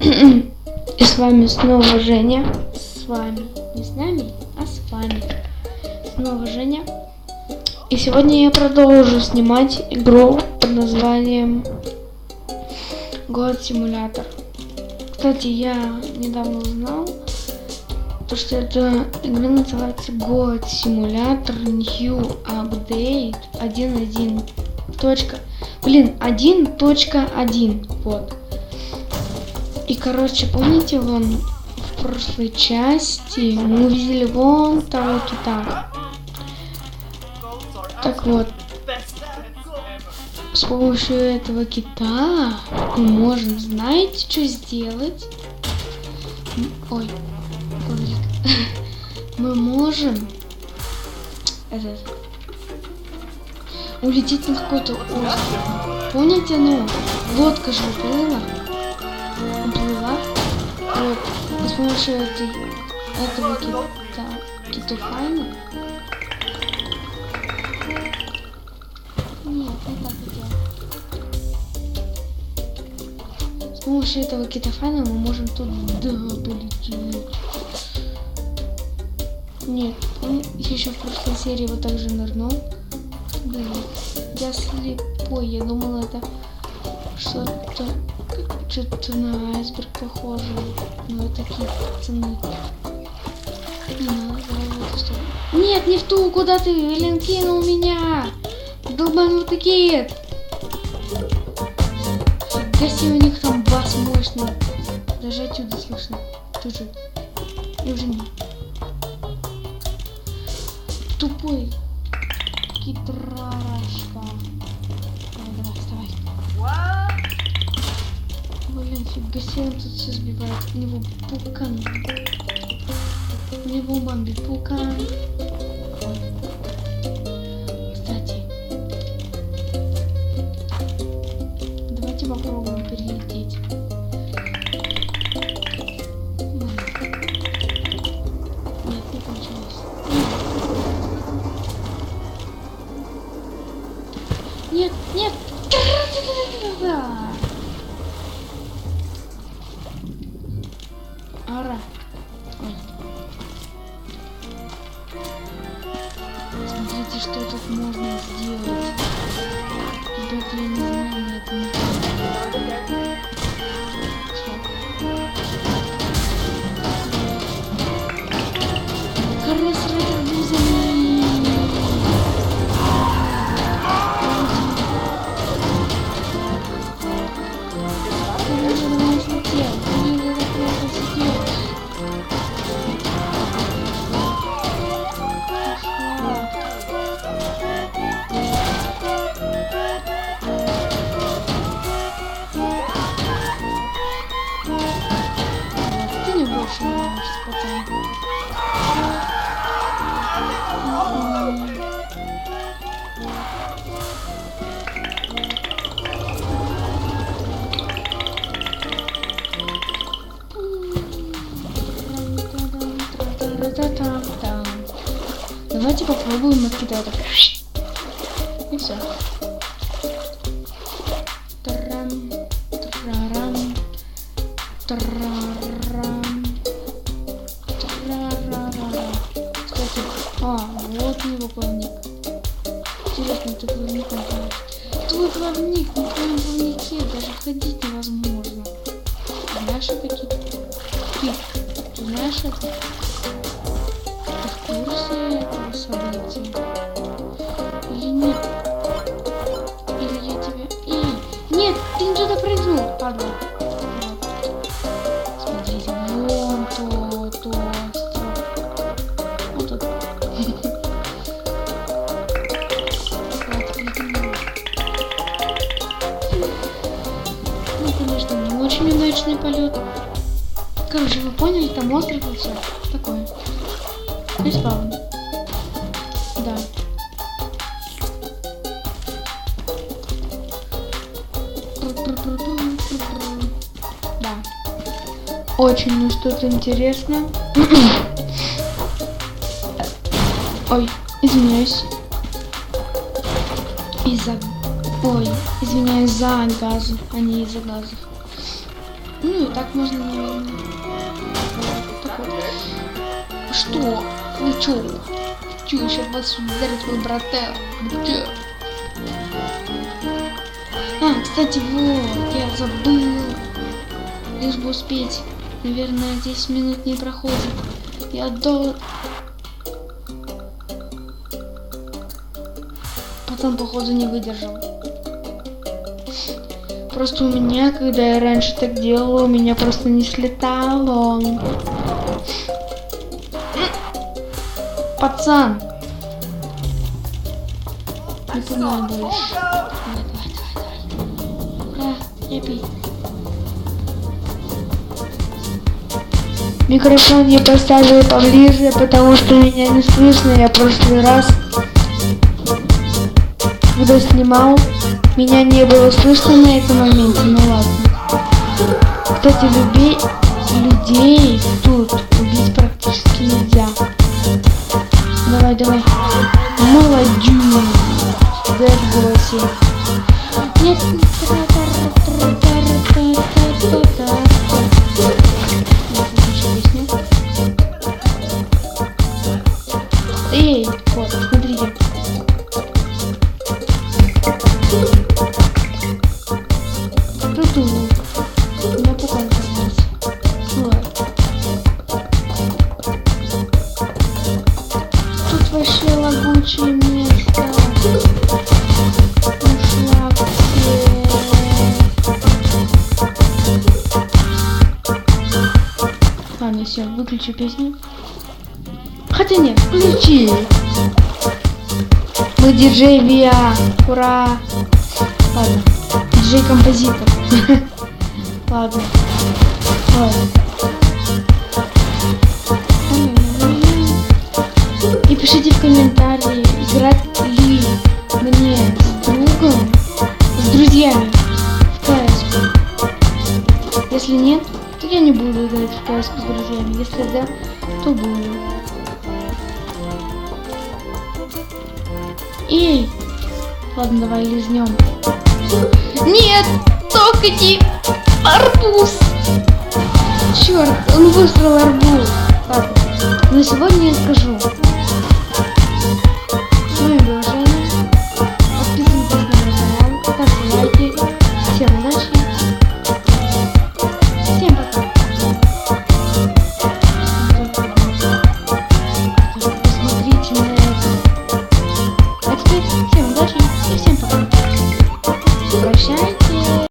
И с вами снова Женя. С вами. Не с нами, а с вами. Снова Женя. И сегодня я продолжу снимать игру под названием Город Симулятор. Кстати, я недавно узнал, то, что эта игра называется Город Симулятор New Update 1.1. Точка. Блин, 1.1. Вот. И, короче, помните, вон в прошлой части мы увидели вон того кита. Так вот, с помощью этого кита мы можем, знаете, что сделать? Ой, кролик. Мы можем этот, улететь на какой-то остров. Помните, ну, лодка же? Уплыла. С помощью этой, этого кита, китофайна. Нет, не так хотел. С помощью этого китофайна мы можем туда полететь. Нет, он еще в прошлой серии вот так же нырнул. Блин, я слепой, я думал это что-то что-то на айсберг похоже. Но это такие пацаны. Нет, не в ту, куда ты, блин, кинул меня. Долбанутый кит. Фига себе, у них там бас мощный. Даже отсюда слышно. Тоже. Неужели? Тупой. Китрашка. Блин, фига себе, он тут все сбивает. У него пукан. У него бамби пукан. Кстати. Давайте попробуем перелететь. Что тут Та-та-та-та. Давайте попробуем откидать так. И все. Трам, трарам, трарам, трарарара. Кстати, а, вот его плавник. Интересно, ты плавник Твой плавник, на твоем плавнике даже ходить невозможно. Это, Кит? Кит, ты знаешь это? События? Или нет? Или я тебя... И... Нет, ты не туда прыгнул, падла. Смотрите, вон тот остров. Вот тут. Ну, конечно, не очень удачный полет. Короче, вы поняли, там остров и все. Такое. И Да. Очень ну что-то интересно. Ой, извиняюсь. Из-за... Ой, извиняюсь за газы, а не из-за газов. Ну и так можно, наверное. Так вот. Что? Вы чё? Чё, сейчас вас ударит мой братер? Где? Кстати, вот, я забыл. Лишь бы успеть. Наверное, 10 минут не проходит. Я до... Потом, походу, не выдержал. Просто у меня, когда я раньше так делала, у меня просто не слетало. Пацан! Не пугай больше. Микрофон я поставила поближе, потому что меня не слышно. Я в прошлый раз, когда снимал, меня не было слышно на этом моменте. Ну ладно. Кстати, люби... людей тут убить практически нельзя. Давай, давай. Молодец. Дай в голосе. Пукан остался. Ну ладно. Тут вообще лагучее место. Ушла к Ладно, все, выключу песню. Хотя нет, включи. Мы диджей Виа. Ура. Ладно. Диджей-композитор. Ладно. Ладно. И пишите в комментарии, играть ли мне с другом, с друзьями в КС. Если нет, то я не буду играть в КС с друзьями. Если да, то буду. Эй! Ладно, давай лизнем. Нет! Не арбуз! Черт, он высрал арбуз. Ладно, на сегодня я скажу.